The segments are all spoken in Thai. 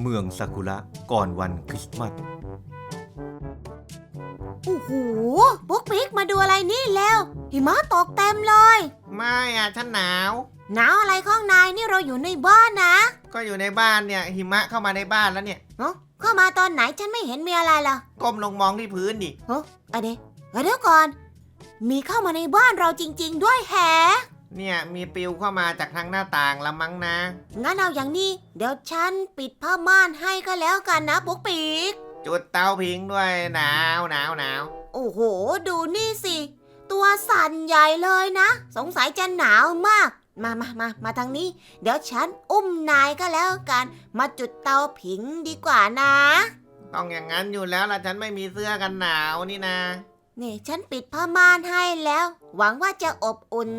เมืองซากุระก่อนวันคริสต์มาสโอ้โหปุ๊กปิ๊กมาดูอะไรนี่แล้ว หิมะตกเต็มเลย ไม่อะฉันหนาว หนาวอะไรข้างในนี่เราอยู่ในบ้านนะ ก็อยู่ในบ้านเนี่ยหิมะเข้ามาในบ้านแล้วเนี่ยเอ้าเข้ามาตอนไหนฉันไม่เห็นมีอะไรล่ะก้มลงมองที่พื้นดิเฮ้อะเดยวเดี๋ยวก่อน มีเข้ามาในบ้านเราจริง ๆ ด้วยแฮะ เนี่ยมีปลิวเข้ามาจากทางหน้าต่างละมั้งนะ งั้นเอาอย่างนี้ เดี๋ยวฉันปิดผ้าม่านให้ก็แล้วกันนะปุ๊กปิ๊กจุดเตาผิงด้วยหนาวหนาวหนาวโอ้โห ดูนี่สิ ตัวสั่นใหญ่เลยนะ สงสัยจะหนาวมาก มามามามาทางนี้ เดี๋ยวฉันอุ้มนายก็แล้วกัน มาจุดเตาผิงดีกว่านะ ต้องอย่างนั้นอยู่แล้วล่ะฉันไม่มีเสื้อกันหนาวนี่นะ นี่ฉันปิดผ้าม่านให้แล้ว หวังว่าจะอบอุ่น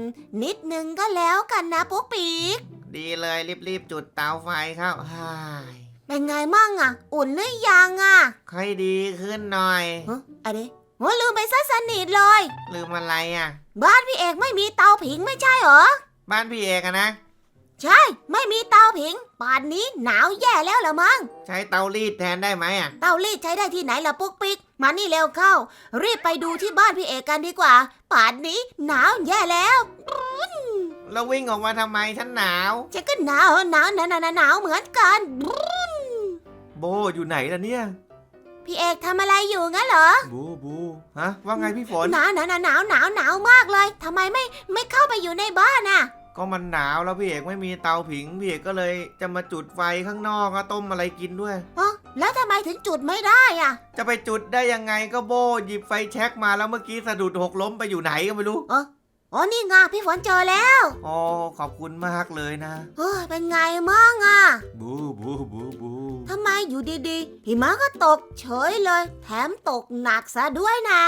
นิดนึงก็แล้วกันนะปุ๊กปิ๊กดีเลยรีบๆจุดเตาไฟเข้าฮ่ายเป็นไงมั่งอะ อุ่นหรือยังอะค่อยดีขึ้นหน่อยฮะอะไรโอ้ลืมไปซะสนิทเลย ลืมอะไรอะ บ้านพี่เอกไม่มีเตาผิงไม่ใช่เหรอ บ้านพี่เอกอะนะ ใช่ ไม่มีเตาผิง ป่านนี้หนาวแย่แล้วละมั้ง ใช้เตารีดแทนได้ไหมอะ เตารีดใช้ได้ที่ไหนล่ะปุ๊กปิ๊ก มานี่เร็วเข้า รีบไปดูที่บ้านพี่เอกกันดีกว่า ป่านนี้หนาวแย่แล้วแล้ววิ่งออกมาทำไมฉันหนาวฉันก็หนาวหนาวหนาวหนาวหนาวเหมือนกัน โบอยู่ไหนล่ะเนี่ย พี่เอกทำอะไรอยู่งั้นเหรอ บูบูฮะว่าไงพี่ฝน หนาวหนาวหนาวหนาวหนาวหนาวมากเลยทำไมไม่ไม่เข้าไปอยู่ในบ้านน่ะ ก็มันหนาวแล้วพี่เอกไม่มีเตาผิงพี่เอกก็เลยจะมาจุดไฟข้างนอกอะต้มอะไรกินด้วยอ๋อแล้วทำไมถึงจุดไม่ได้อะ จะไปจุดได้ยังไงก็โบหยิบไฟแช็กมาแล้วเมื่อกี้สะดุดหกล้มไปอยู่ไหนก็ไม่รู้อ๋อนี่ไงพี่ฝนเจอแล้วอ๋อขอบคุณมากเลยนะเฮ้ยเป็นไงมั่งอะ บูบูบูบูทำไมอยู่ดีๆหิมะก็ตกเฉยเลย แถมตกหนักซะด้วยนะ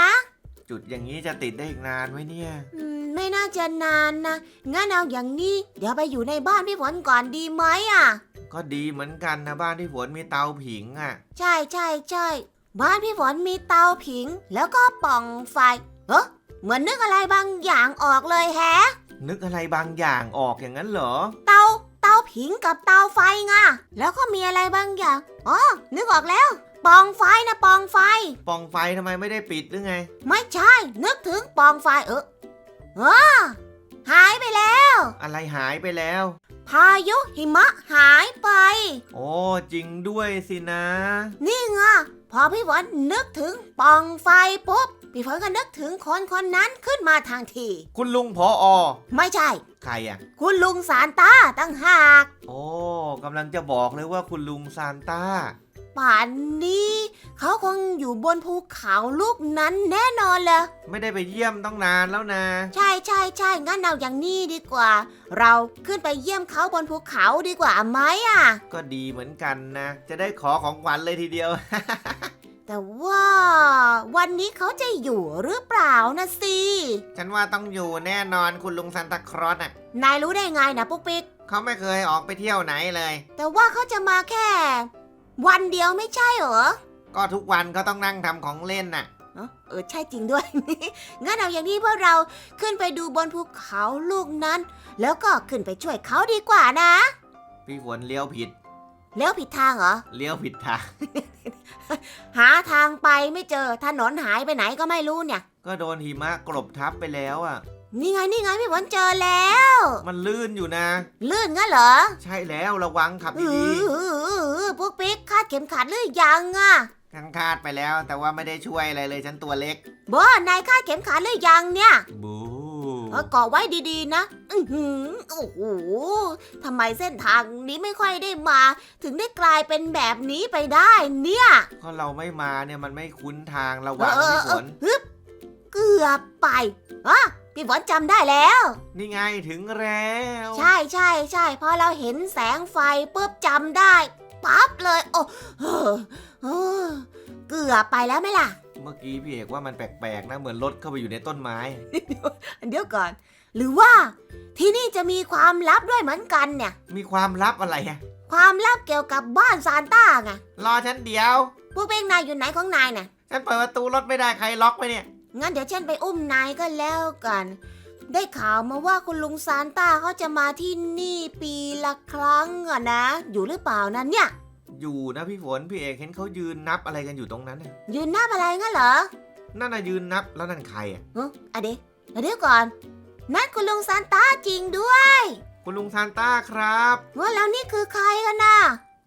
จุดอย่างนี้จะติดได้อีกนานไหมเนี่ย อืมไม่น่าจะนานนะ งั้นเอาอย่างนี้ เดี๋ยวไปอยู่ในบ้านพี่ฝนก่อนดีไหมอะ ก็ดีเหมือนกันนะบ้านที่ฝนมีเตาผิงอะ ใช่ใช่ใช่บ้านพี่ฝนมีเตาผิง แล้วก็ปล่องไฟเออเหมือนนึกอะไรบางอย่างออกเลยแฮะ นึกอะไรบางอย่างออกอย่างนั้นเหรอ เตาเตาผิงกับเตาไฟไงแล้วก็มีอะไรบางอย่างอ๋อนึกออกแล้ว ปล่องไฟนะปล่องไฟ ปล่องไฟทำไมไม่ได้ปิดหรือไง ไม่ใช่ นึกถึงปล่องไฟเออเออหายไปแล้ว อะไรหายไปแล้ว พายุหิมะหายไป โอ้จริงด้วยสินะ นี่ไงพอพี่ฝนนึกถึงปล่องไฟปุ๊บ พี่ฝนก็นึกถึงคนคนนั้นขึ้นมาทางที คุณลุงพออไม่ใช่ ใครอะ คุณลุงสารต้าตั้งหาก โอ้กำลังจะบอกเลยว่าคุณลุงซานต้า ป่านนี้ เขาคงอยู่บนภูเขาลูกนั้นแน่นอนเลย ไม่ได้ไปเยี่ยมต้องนานแล้วนะ ใช่ใช่ใช่งั้นเอาอย่างนี้ดีกว่า เราขึ้นไปเยี่ยมเขาบนภูเขาดีกว่าไหมอะ ก็ดีเหมือนกันนะ จะได้ขอของขวัญเลยทีเดียว แต่ว่าวันนี้เขาจะอยู่หรือเปล่านะสิฉันว่าต้องอยู่แน่นอนคุณลุงซานตาครอสอะนายรู้ได้ไงนะปุ๊กปิ๊กเขาไม่เคยออกไปเที่ยวไหนเลย แต่ว่าเขาจะมาแค่ วันเดียวไม่ใช่เหรอก็ทุกวันเขาต้องนั่งทำของเล่นน่ะ เอ้าเออใช่จริงด้วย งั้นเอาอย่างนี้พวกเราขึ้นไปดูบนภูเขาลูกนั้น แล้วก็ขึ้นไปช่วยเขาดีกว่านะ พี่ฝนเลี้ยวผิด แล้วผิดทางเหรอ เลี้ยวผิดทาง หาทางไปไม่เจอถนนหายไปไหนก็ไม่รู้เนี่ย ก็โดนหิมะกลบทับไปแล้วอะ นี่ไงนี่ไงพี่ฝนเจอแล้ว มันลื่นอยู่นะ ลื่นงั้นเหรอ ใช่แล้วระวังขับอืดีอพวกปิ๊กคาดเข็มขัดหรือยังอะๆทั้งคาดไปแล้ว แต่ว่าไม่ได้ช่วยอะไรเลยฉันตัวเล็กบอนายคาดเข็มขัดหรือยังเนี่ยบูเออเกาะไว้ดีๆนะ อือหือโอ้โหทำไมเส้นทางนี้ไม่ค่อยได้มา ถึงได้กลายเป็นแบบนี้ไปได้เนี่ยก็เราไม่มาเนี่ยมันไม่คุ้นทางระวังเออพี่เอฝอนฮึบเกือบไปอะพี่ฝนจำได้แล้ว นี่ไงถึงแล้ว ใช่ใช่ใช่พอเราเห็นแสงไฟปุ๊บจำได้ ปั๊บเลย โอ้เออเออเกือบไปแล้วไหมล่ะ เมื่อกี้พี่เอกว่ามันแปลกๆนะเหมือนรถเข้าไปอยู่ในต้นไม้ เดี๋ยวก่อน หรือว่าที่นี่จะมีความลับด้วยเหมือนกันเนี่ย มีความลับอะไรอะความลับเกี่ยวกับบ้านซานต้าไงรอฉันเดียวพวกเป้งนายอยู่ไหนของนายน่ะ ฉันเปิดประตูรถไม่ได้ใครล็อกไปเนี่ย งั้นเดี๋ยวฉันไปอุ้มนายก็แล้วกัน ได้ข่าวมาว่าคุณลุงซานต้าเขาจะมาที่นี่ปีละครั้งอะนะ อยู่หรือเปล่านั้นเนี่ย อยู่นะพี่ฝนพี่เอกเห็นเขายืนนับอะไรกันอยู่ตรงนั้นน่ะยืนหน้าอะไรงั้นเหรอนั่นน่ะยืนนับแล้วนั่นใครอะเอออะเดี๋ยวเดี๋ยวก่อนนั่นคุณลุงซานต้าจริงด้วยคุณลุงซานต้าครับ ว่าแล้วนี่คือใครกันนะ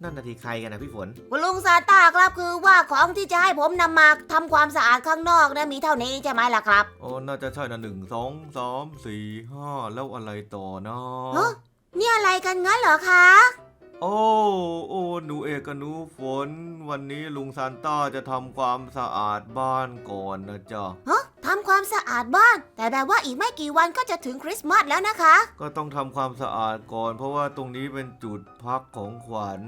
นั่นนาทีใครกันนะพี่ฝน คุณลุงซานต้าครับคือว่าของที่จะให้ผมนำมาทำความสะอาดข้างนอกนะมีเท่านี้ใช่ไหมล่ะครับ โอ้ น่าจะใช่นะหนึ่งสองสามสี่ห้าแล้วอะไรต่อนะฮะ นี่อะไรกันงั้นเหรอคะ โอ้โอ้หนูเอกกับหนูฝน วันนี้ลุงซานต้าจะทำความสะอาดบ้านก่อนนะจ๊ะฮะทำความสะอาดบ้าน แต่แบบว่าอีกไม่กี่วันก็จะถึงคริสต์มาสแล้วนะคะ ก็ต้องทำความสะอาดก่อน เพราะว่าตรงนี้เป็นจุดพักของขวัญ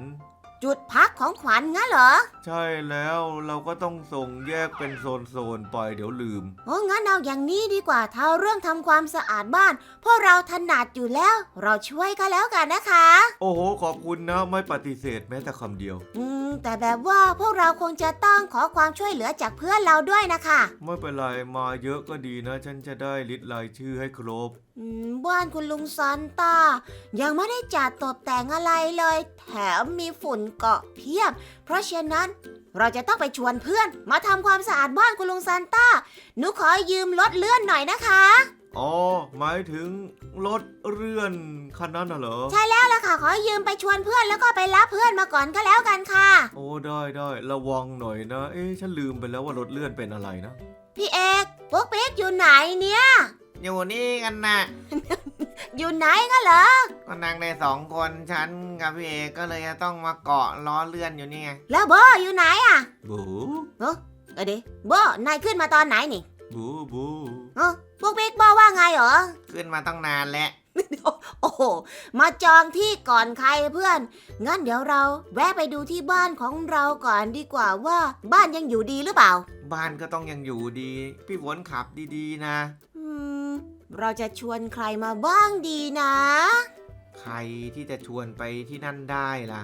จุดพักของขวัญงั้นเหรอใช่แล้วเราก็ต้องส่งแยกเป็นโซนๆไปเดี๋ยวลืม โอ้งั้นเอาอย่างนี้ดีกว่าถ้าเรื่องทำความสะอาดบ้านพวกเราถนัดอยู่แล้ว เราช่วยกันแล้วกันนะคะ โอ้โห ขอบคุณนะ ไม่ปฏิเสธแม้แต่คำเดียว อืม แต่แบบว่าพวกเราคงจะต้องขอความช่วยเหลือจากเพื่อนเราด้วยนะคะ ไม่เป็นไร มาเยอะก็ดีนะ ฉันจะได้ลิสต์รายชื่อให้ครบ อืมบ้านคุณลุงซานต้า ยังไม่ได้จัดตกแต่งอะไรเลย แถมมีฝุ่นเกาะเพียบ เพราะฉะนั้นเราจะต้องไปชวนเพื่อน มาทำความสะอาดบ้านคุณลุงซานต้า หนูขอยืมรถเลื่อนหน่อยนะคะ อ๋อ หมายถึงรถเรื่อนคันนั้นน่ะเหรอ ใช่แล้วล่ะค่ะ ขอยืมไปชวนเพื่อนแล้วก็ไปรับเพื่อนมาก่อนก็แล้วกันค่ะ โอ้ได้ได้ระวังหน่อยนะ เอ๊ะฉันลืมไปแล้วว่ารถเลื่อนเป็นอะไรนะ พี่เอกปุ๊กปิ๊กอยู่ไหนเนี่ย อยู่นี่กันนะอยู่ไหนกันเหรอ ก็นั่งได้สองคนฉันกับพี่เอกก็เลยจะต้องมาเกาะล้อเลื่อนอยู่นี่ไงแล้วโบอยู่ไหนอะบูเออเดี๋ยวโบนายขึ้นมาตอนไหนนี่บูบูเออปุ๊กปิ๊กบอกว่าไงเหรอ ขึ้นมาตั้งนานแล้วโอ้โห มาจองที่ก่อนใครเพื่อน งั้นเดี๋ยวเราแวะไปดูที่บ้านของเราก่อนดีกว่าว่าบ้านยังอยู่ดีหรือเปล่า บ้านก็ต้องยังอยู่ดี พี่ฝนขับดีๆนะอืม เราจะชวนใครมาบ้างดีนะ ใครที่จะชวนไปที่นั่นได้ล่ะ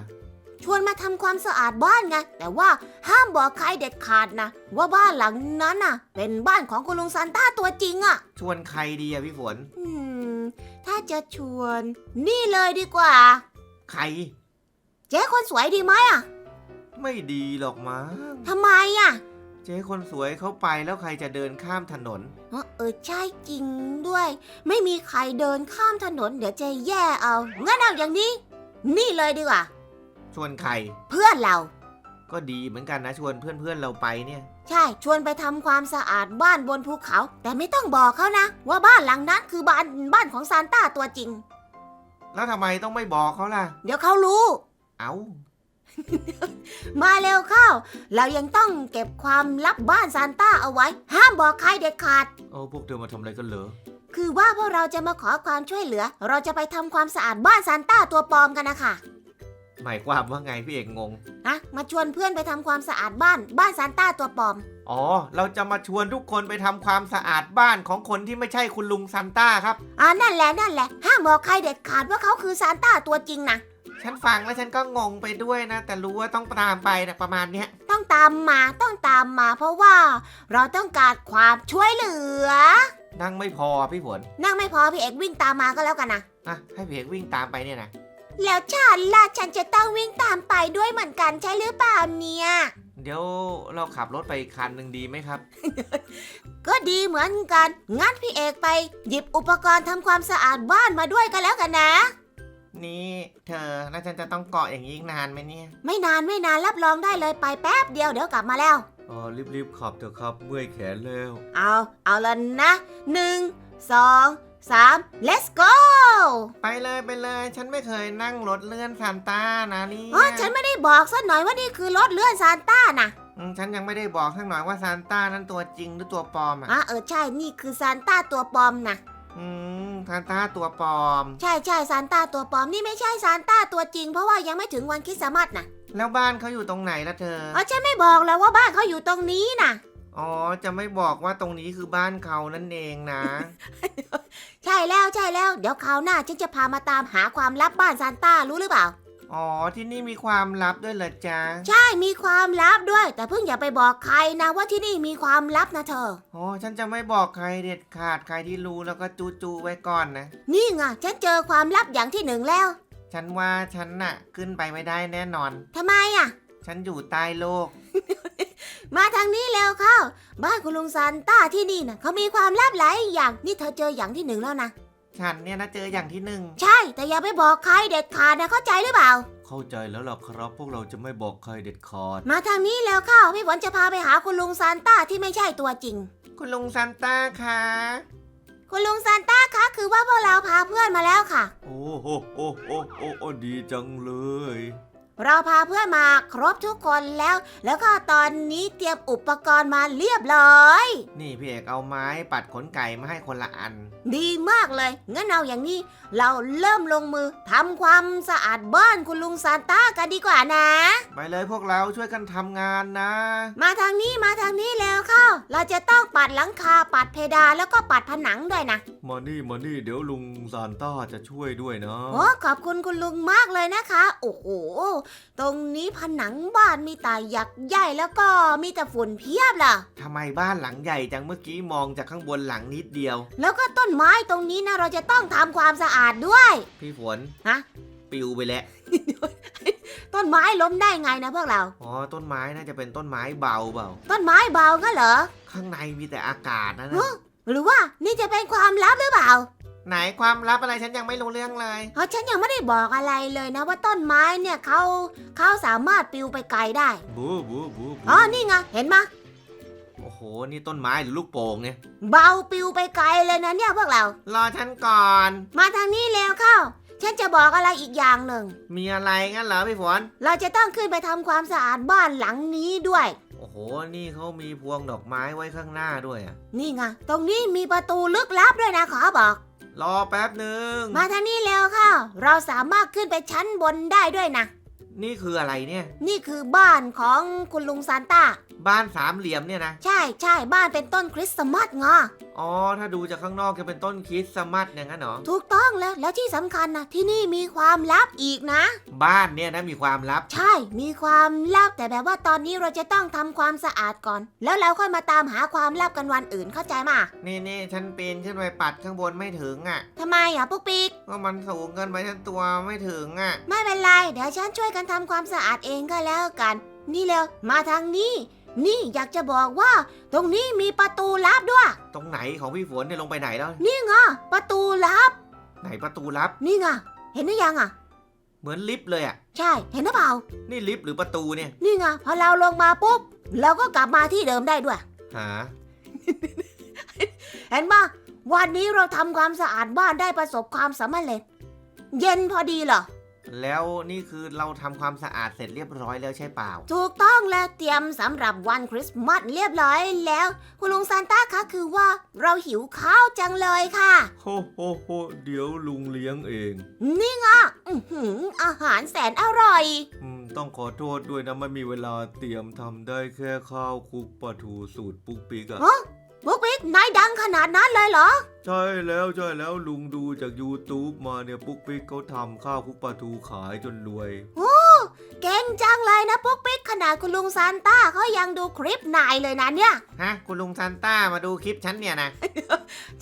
ชวนมาทำความสะอาดบ้านไง แต่ว่าห้ามบอกใครเด็ดขาดนะ ว่าบ้านหลังนั้นน่ะ เป็นบ้านของคุณลุงซานต้าตัวจริงอะ่ะ ชวนใครดีอะพี่ฝน อืม ถ้าจะชวน นี่เลยดีกว่า ใคร เจ๊คนสวยดีไหมอะ ไม่ดีหรอกมั้งทำไมอะ เจ๊คนสวยเข้าไปแล้วใครจะเดินข้ามถนน เออเออใช่จริงด้วย ไม่มีใครเดินข้ามถนนเดี๋ยวจะแย่เอา งั้นเอาอย่างนี้ นี่เลยดีกว่า ชวนใคร เพื่อนเรา ก็ดีเหมือนกันนะชวนเพื่อนๆเราไปเนี่ย ใช่ชวนไปทำความสะอาดบ้านบนภูเขา แต่ไม่ต้องบอกเขานะ ว่าบ้านหลังนั้นคือบ้านบ้านของซานต้าตัวจริง แล้วทำไมต้องไม่บอกเขาล่ะ เดี๋ยวเขารู้ เอา้า มาเร็วเข้า เรายังต้องเก็บความลับบ้านซานต้าเอาไว้ ห้ามบอกใครเด็ดขาดโอ้พวกเธอมาทำอะไรกันเหรอ คือว่าพวกเราจะมาขอความช่วยเหลือ เราจะไปทำความสะอาดบ้านซานต้าตัวปลอมกันนะคะหมายความว่าไงพี่เอกงงนะมาชวนเพื่อนไปทำความสะอาดบ้าน บ้านซานต้าตัวปลอม อ๋อ เราจะมาชวนทุกคนไปทำความสะอาดบ้านของคนที่ไม่ใช่คุณลุงซันต้าครับ อ่านั่นแหละนั่นแหละ ห้ามบอกใครเด็ดขาดว่าเขาคือซานต้าตัวจริงนะ ฉันฟังแล้วฉันก็งงไปด้วยนะ แต่รู้ว่าต้องตามไปนะประมาณเนี้ย ต้องตามมาต้องตามมา เพราะว่าเราต้องการความช่วยเหลือ นั่งไม่พอพี่ฝนนั่งไม่พอพี่เอกวิ่งตามมาก็แล้วกันนะอะให้พี่เอกวิ่งตามไปเนี่ยนะแล้วฉันล่ะฉันจะต้องวิ่งตามไปด้วยเหมือนกันใช่หรือเปล่าเนี่ยเดี๋ยวเราขับรถไปอีกคันหนึ่งดีไหมครับ ก็ดีเหมือนกันงั้นพี่เอกไป หยิบอุปกรณ์ทำความสะอาดบ้านมาด้วยกันแล้วกันนะนี่ เธอแล้วฉันจะต้องเกาะอย่างนี้อีกนานไหมเนี่ยไม่นานไม่นานรับรองได้เลยไปแป๊บเดียวเดี๋ยวกลับมาแล้ว อ๋อรีบๆขับเถอะครับเมื่อยแขนแล้ว เอาเอาละนะหนึ่งสองสาม let's go ไปเลยไปเลย ฉันไม่เคยนั่งรถเลื่อนซานต้านะนี่อ๋อฉันไม่ได้บอกสักหน่อยว่านี่คือรถเลื่อนซานต้านะอืมฉันยังไม่ได้บอกสักหน่อยว่าซานต้านั้นตัวจริงหรือตัวปลอมอะ อะเออใช่นี่คือซานต้าตัวปลอมนะ อืมซานต้าตัวปลอม ใช่ใช่ซานต้าตัวปลอมนี่ไม่ใช่ซานต้าตัวจริง เพราะว่ายังไม่ถึงวันคริสต์มาสนะแล้วบ้านเขาอยู่ตรงไหนล่ะเธอ อ๋อฉันไม่บอกแล้วว่าบ้านเขาอยู่ตรงนี้นะอ๋อ จะไม่บอกว่าตรงนี้คือบ้านเขานั่นเองนะ ใช่แล้วใช่แล้ว เดี๋ยวคราวหน้าฉันจะพามาตามหาความลับบ้านซานต้ารู้หรือเปล่า อ๋อที่นี่มีความลับด้วยเหรอจ๊ะใช่มีความลับด้วย แต่เพิ่งอย่าไปบอกใครนะว่าที่นี่มีความลับนะเธอ อ๋อฉันจะไม่บอกใครเด็ดขาดใครที่รู้แล้วก็จูจูๆไว้ก่อนนะ นี่ไงฉันเจอความลับอย่างที่หนึ่งแล้วฉฉันว่าฉันน่ะ ขึ้นไปไม่ได้แน่นอน ทำไมอะ ฉันอยู่ใต้โลก มาทางนี้แล้วเข้า บ้านคุณลุงซานต้าที่นี่นะเขามีความลับหลายอย่างนี่เธอเจออย่างที่หนึ่งแล้วนะ ฉันเนี่ยนะเจออย่างที่หนึ่งใช่ แต่อย่าไปบอกใครเด็ดขาดนะเข้าใจหรือเปล่า เข้าใจแล้วล่ะครับ พวกเราจะไม่บอกใครเด็ดขาดมาทางนี้แล้วเข้าพี่ฝนจะพาไปหาคุณลุงซานต้าที่ไม่ใช่ตัวจริง คุณลุงซานต้าคะคุณลุงซานต้าคะคือว่าพวกเราพาเพื่อนมาแล้วค่ะ โอ้โหโอ้โอ้โอ้โอ้ดีจังเลย เราพาเพื่อนมาครบทุกคนแล้ว แล้วก็ตอนนี้เตรียมอุปกรณ์มาเรียบร้อย นี่พี่เอกเอาไม้ปัดขนไก่มาให้คนละอัน ดีมากเลย งั้นเอาอย่างนี้ เราเริ่มลงมือทำความสะอาดบ้านคุณลุงซานต้ากันดีกว่านะ ไปเลยพวกเราช่วยกันทำงานนะ มาทางนี้มาทางนี้แล้วเข้า เราจะต้องปัดหลังคาปัดเพดานแล้วก็ปัดผนังด้วยนะ มานี่มานี่เดี๋ยวลุงซานต้าจะช่วยด้วยนะ โอ้ขอบคุณคุณลุงมากเลยนะคะ โอ้โหตรงนี้ผนังบ้านมีแต่หยักใหญ่แล้วก็มีแต่ฝุ่นเพียบล่ะ ทำไมบ้านหลังใหญ่จังเมื่อกี้มองจากข้างบนหลังนิดเดียว แล้วก็ต้นไม้ตรงนี้นะเราจะต้องทำความสะอาดด้วย พี่ฝนฮะ ปิวไปแล้ว ต้นไม้ล้มได้ไงนะพวกเรา อ๋อ ต้นไม้น่าจะเป็นต้นไม้เบาเปล่า ต้นไม้เบาก็เหรอข้างในมีแต่อากาศนะฮะนะ หรือว่านี่จะเป็นความลับหรือเปล่า ไหนความลับอะไรฉันยังไม่รู้เรื่องเลย เพราะฉันยังไม่ได้บอกอะไรเลยนะว่าต้นไม้เนี่ยเขาเขาสามารถปลิวไปไกลได้ บูบูบูบูอ๋อ นี่ไง เห็นไหมะโอ้โห นี่ต้นไม้หรือลูกโป่งเนี่ย เบาปลิวไปไกลเลยนะเนี่ยพวกเรา รอฉันก่อน มาทางนี้แล้วเข้า ฉันจะบอกอะไรอีกอย่างหนึ่ง มีอะไรงั้นเหรอพี่ฝน เราจะต้องขึ้นไปทำความสะอาดบ้านหลังนี้ด้วย โอ้โห นี่เขามีพวงดอกไม้ไว้ข้างหน้าด้วยอะนี่ไง ตรงนี้มีประตูลึกลับด้วยนะขอบอก รอแป๊บหนึ่งมาทางนี้แล้วค่ะ เราสามารถขึ้นไปชั้นบนได้ด้วยนะ นี่คืออะไรเนี่ย นี่คือบ้านของคุณลุงซานต้า บ้านสามเหลี่ยมเนี่ยนะ ใช่ใช่บ้านเป็นต้นคริสต์มาสไงอ๋อ ถ้าดูจากข้างนอกจะเป็นต้นคริสต์มาสอย่างนั้นเหรอ ถูกต้องแล้ว แล้วที่สำคัญนะที่นี่มีความลับอีกนะ บ้านเนี่ยนะมีความลับ ใช่ มีความลับแต่แบบว่าตอนนี้เราจะต้องทำความสะอาดก่อน แล้วเราค่อยมาตามหาความลับกันวันอื่นเข้าใจมานี่นี่ฉันปีนขึ้นไปปัดข้างบนไม่ถึงอะทำไมอะปุ๊กปิ๊ก ก็มันสูงเกินไปฉันตัวไม่ถึงอะ ไม่เป็นไร เดี๋ยวฉันช่วยกันทำความสะอาดเองก็แล้วกัน นี่เร็วมาทางนี้ นี่อยากจะบอกว่า ตรงนี้มีประตูลับด้วย ตรงไหนของพี่ฝนเนี่ยลงไปไหนแล้ว นี่ไงประตูลับ ไหนประตูลับ นี่ไงเห็นหรือยังอะ เหมือนลิฟต์เลยอะ ใช่ เห็นหรือเปล่า นี่ลิฟต์หรือประตูเนี่ย นี่ไงพอเราลงมาปุ๊บ เราก็กลับมาที่เดิมได้ด้วย หา เห็นปะวันนี้เราทำความสะอาดบ้านได้ประสบความสำเร็จ เย็นพอดีเหรอ แล้วนี่คือเราทำความสะอาดเสร็จเรียบร้อยแล้วใช่เปล่า ถูกต้องและเตรียมสำหรับวันคริสต์มาสเรียบร้อยแล้ว คุณลุงซานต้าคะคือว่าเราหิวข้าวจังเลยค่ะ โฮโฮโฮเดี๋ยวลุงเลี้ยงเอง นี่ไงอื้อหืออาหารแสนอร่อย อืม ต้องขอโทษด้วยนะไม่มีเวลาเตรียมทำได้แค่ข้าวคลุกปลาทูสูตรปุ๊กปิ๊กอะฮะ ปุ๊กปิ๊กนายดังขนาดนั้นเลยเหรอ ใช่แล้วใช่แล้วลุงดูจาก YouTube มาเนี่ยปุ๊กปิ๊กเขาทำข้าวคลุกปลาทูขายจนรวย เก่งจังเลยนะปุ๊กปิ๊กขนาดคุณลุงซานต้าเขายังดูคลิปนายเลยนะเนี่ย ฮะ คุณลุงซานต้ามาดูคลิปฉันเนี่ยนะ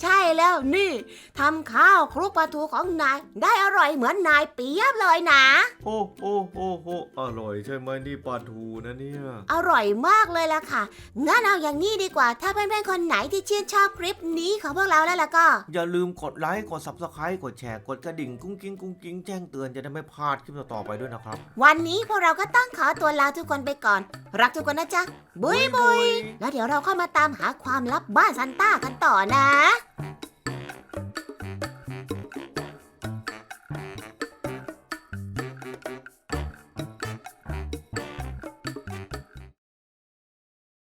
ใช่แล้วนี่ทำข้าวคลุกปลาทูของนาย ได้อร่อยเหมือนนายเปียบเลยนะ โอ้โอ้โอ้โอ้อร่อยใช่ไหมนี่ปลาทูนะเนี่ย อร่อยมากเลยล่ะค่ะ งั้นเอาอย่างนี้ดีกว่า ถ้าเพื่อนๆคนไหนที่ชื่นชอบคลิปนี้ของพวกเราแล้วล่ะก็ อย่าลืมกดไลค์ กด Subscribe กดแชร์ กดกระดิ่งกุ้งกิ้งกุ้งกิ้งแจ้งเตือนจะได้ไม่พลาดคลิปต่อๆไปด้วยนะครับ วันนี้พวกเราก็ต้องขอตัวลาทุกคนไปก่อน รักทุกคนนะจ๊ะ บุยบุยแล้วเดี๋ยวเราค่อยมาตามหาความลับบ้านซันต้ากันต่อนะ